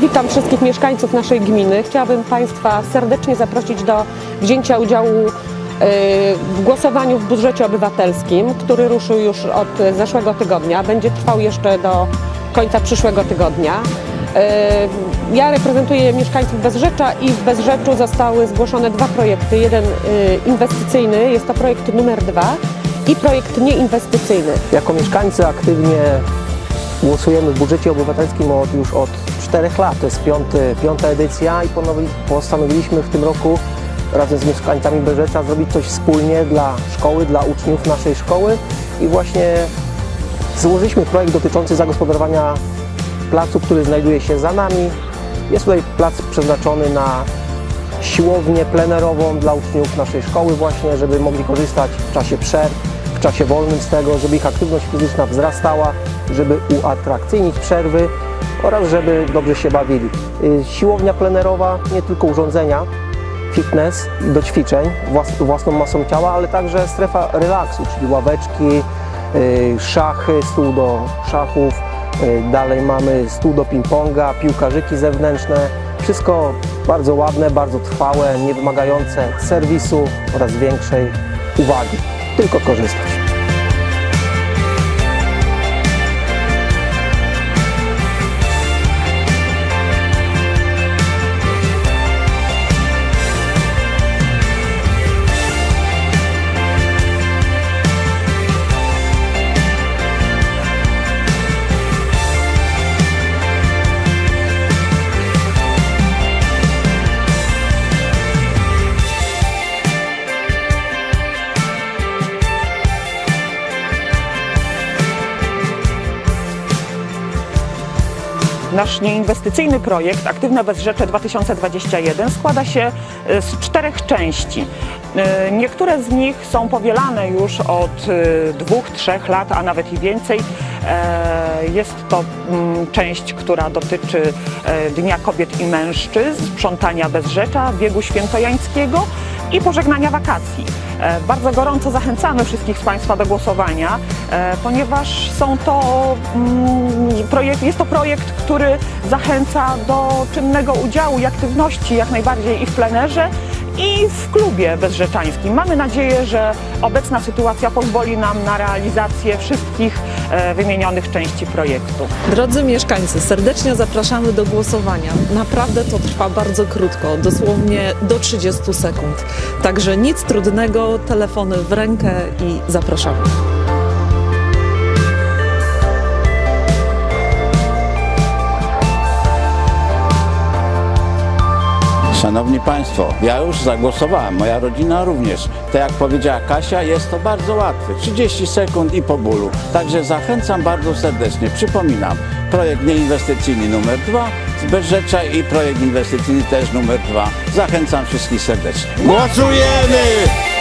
witam wszystkich mieszkańców naszej gminy. Chciałabym Państwa serdecznie zaprosić do wzięcia udziału e, w głosowaniu w budżecie obywatelskim, który ruszył już od zeszłego tygodnia. Będzie trwał jeszcze do końca przyszłego tygodnia. E, Ja reprezentuję mieszkańców Bezrzecza i w Bezrzeczu zostały zgłoszone dwa projekty. Jeden e, inwestycyjny, jest to projekt numer dwa i projekt nieinwestycyjny. Jako mieszkańcy aktywnie głosujemy w budżecie obywatelskim od, już od czterech lat. To jest piąty, piąta edycja i postanowiliśmy w tym roku razem z mieszkańcami Berzecza zrobić coś wspólnie dla szkoły, dla uczniów naszej szkoły i właśnie złożyliśmy projekt dotyczący zagospodarowania placu, który znajduje się za nami. Jest tutaj plac przeznaczony na siłownię plenerową dla uczniów naszej szkoły właśnie, żeby mogli korzystać w czasie przerw, w czasie wolnym z tego, żeby ich aktywność fizyczna wzrastała, żeby uatrakcyjnić przerwy oraz żeby dobrze się bawili. Y, Siłownia plenerowa, nie tylko urządzenia, fitness do ćwiczeń włas- własną masą ciała, ale także strefa relaksu, czyli ławeczki, y, szachy, stół do szachów, y, dalej mamy stół do ping-ponga, piłkarzyki zewnętrzne. Wszystko bardzo ładne, bardzo trwałe, nie wymagające serwisu oraz większej uwagi. Tylko korzystać. Nasz nieinwestycyjny projekt Aktywne Bezrzecze 2021 składa się e, z czterech części. E, Niektóre z nich są powielane już od e, dwóch, trzech lat, a nawet i więcej. Jest to mm, część, która dotyczy Dnia Kobiet i Mężczyzn, sprzątania Bezrzecza, biegu świętojańskiego i pożegnania wakacji. E, Bardzo gorąco zachęcamy wszystkich z Państwa do głosowania, e, ponieważ są to, mm, projekt, jest to projekt, który zachęca do czynnego udziału i aktywności jak najbardziej i w plenerze, i w klubie bezrzeczańskim. Mamy nadzieję, że obecna sytuacja pozwoli nam na realizację wszystkich wymienionych części projektu. Drodzy mieszkańcy, serdecznie zapraszamy do głosowania. Naprawdę to trwa bardzo krótko, dosłownie do 30 sekund. Także nic trudnego, telefony w rękę i zapraszamy. Szanowni Państwo, ja już zagłosowałem, moja rodzina również. Tak jak powiedziała Kasia, jest to bardzo łatwe, 30 sekund i po bólu. Także zachęcam bardzo serdecznie. Przypominam, projekt nieinwestycyjny numer 2 z Berzecza i projekt inwestycyjny też numer 2. Zachęcam wszystkich serdecznie. Głosujemy!